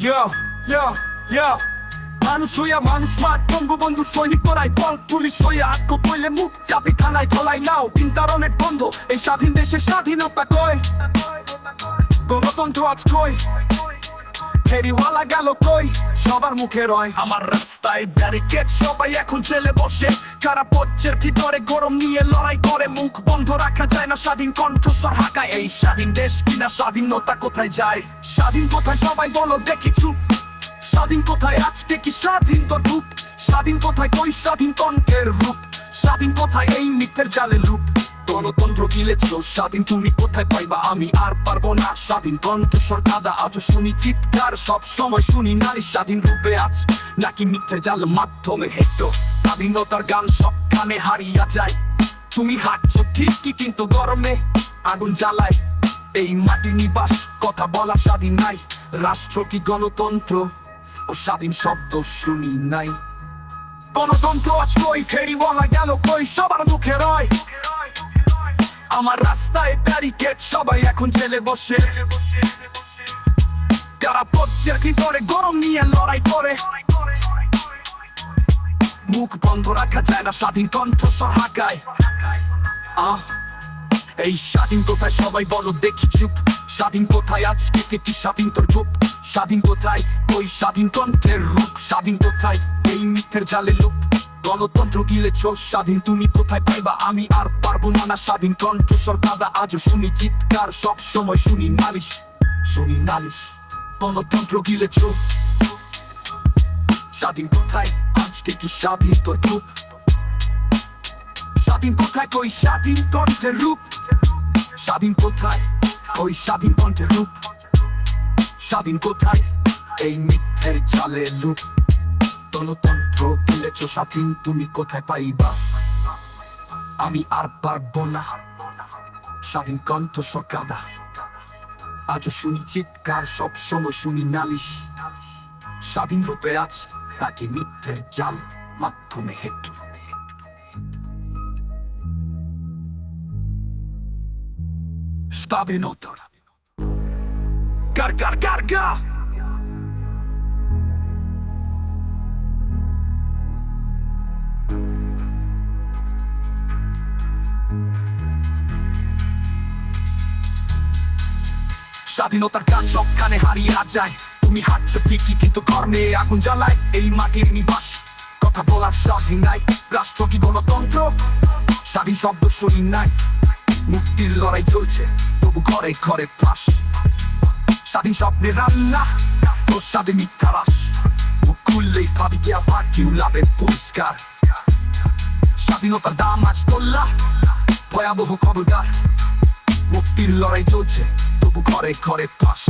Yo, yo, yo. মানুষ হইয়া মানুষ মাঠ বঙ্গবন্ধু সৈনিক তোরাই দল পুলিশ হইয়া আটক পইলে মুখ চাপি থানায় ধলাই নাও। ইন্টারনেট বন্ধ এই স্বাধীন দেশের স্বাধীনতা কয় গণতন্ত্র আজ কই? ফেরিওয়ালা গেল কই? সবার মুখে রয়। আমার রাস্তায় ব্যারিকেড সবাই এখন জেলে বসে। কারা পচ্ছের ভিতরে গরম নিয়ে লড়াই করে, মুখ বন্ধ রাখা যায় না স্বাধীন কণ্ঠস্বর হাঁকায়। এই স্বাধীন দেশ কিনা স্বাধীনতা কোথায় যায়? স্বাধীন কোথায় সবাই বলো দেখি চুপ। স্বাধীন কোথায় আজকে কি স্বাধীন তোর রূপ স্বাধীন কোথায় কই স্বাধীন কণ্ঠের রূপ? স্বাধীন কোথায় এই মিথ্যের জালে লুপ? গণতন্ত্র গিলেছ স্বাধীন তুমি কোথায় পাইবা? আমি আর পারব না। স্বাধীন কণ্ঠস্বর কাদা, আজও শুনি চিৎকার, সব সময় শুনি নারী স্বাধীন রূপে আজ নাকি মিথ্যের জাল মাধ্যমে হেঁটো স্বাধীনতার গান সব কানে হারিয়া যায়। তুমি হাঁটছো ঠিকই, কিন্তু গরমে আগুন জ্বালায়। এই মাটি নিবাস, কথা বলা স্বাধীন নাই। রাষ্ট্র কি গণতন্ত্র? ও স্বাধীন শব্দ শুনি নাই। গণতন্ত্র আজ কই? ফেরিওয়ালা গেল কই? সবার মুখে রয়। আমার রাস্তায় ব্যারিকেড সবাই এখন জেলে বসে। যারা পথের ভিতরে গরম নিয়ে লড়াই করে। মুখ বন্ধ রাখা যায় না, স্বাধীন কণ্ঠস্বর হাঁকায়। আহ, এই স্বাধীন কোথায়? সবাই বলো, দেখি চুপ। স্বাধীন কোথায় আজকে? কে স্বাধীন তোর রূপ? স্বাধীন কোথায়? ওই স্বাধীন কণ্ঠের রূপ। স্বাধীন কোথায়? এই মিথ্যের জালে লুপ। গণতন্ত্র গিলেছ স্বাধীন তুমি কোথায় পাইবা? আমি আর পারব না না স্বাধীন কণ্ঠস্বর দাদা আজও শুনি চিৎকার, সব সময় শুনি নালিশ শুনি নালিশ। গণতন্ত্র গিলেছ স্বাধীন কোথায়? আজকে কি স্বাধীন তোর রূপ। স্বাধীন কোথায়? কই স্বাধীন কণ্ঠের রূপ? স্বাধীন কোথায়? ওই স্বাধীন কণ্ঠের রূপ? স্বাধীন কোথায়? এই মিথ্যের জালে লুপ গণতন্ত্র কিলেছ স্বাধীন, তুমি কোথায় পাইবা? আমি আর পারব না। স্বাধীন কণ্ঠ সকাদা আজও শুনি চিৎকার, সব সময় শুনি নালিশ। স্বাধীন রূপে আজ নাকি মিথ্যের জাল মাধ্যমে হেঁটু। স্বাধীনতার। গার গার স্বাধীনতার গান সবখানে হারিয়ে আজ যায়। তুমি হাঁটছো ঠিকই, কিন্তু কর্মে আগুন জ্বালায়। এই মাটির নিবাস, কথা বলার স্বাধীন নাই। রাষ্ট্র কি গণতন্ত্র? স্বাধীন শব্দ শরীর নাই। মুক্তির লড়াই চলছে, তবু ঘরে ঘরে ত্রাস স্বাধীন স্বপ্নের রান্না ও স্বাধীন মিথ্যা রাস। মুখ খুললেই ভাবি কি আবার কেউ লাভের পুরস্কার। স্বাধীনতার দাম আজ তোল্লা, ভয়াবহ খবরদার। মুক্তির লড়াই চলছে তবু ঘরে ঘরে পাশ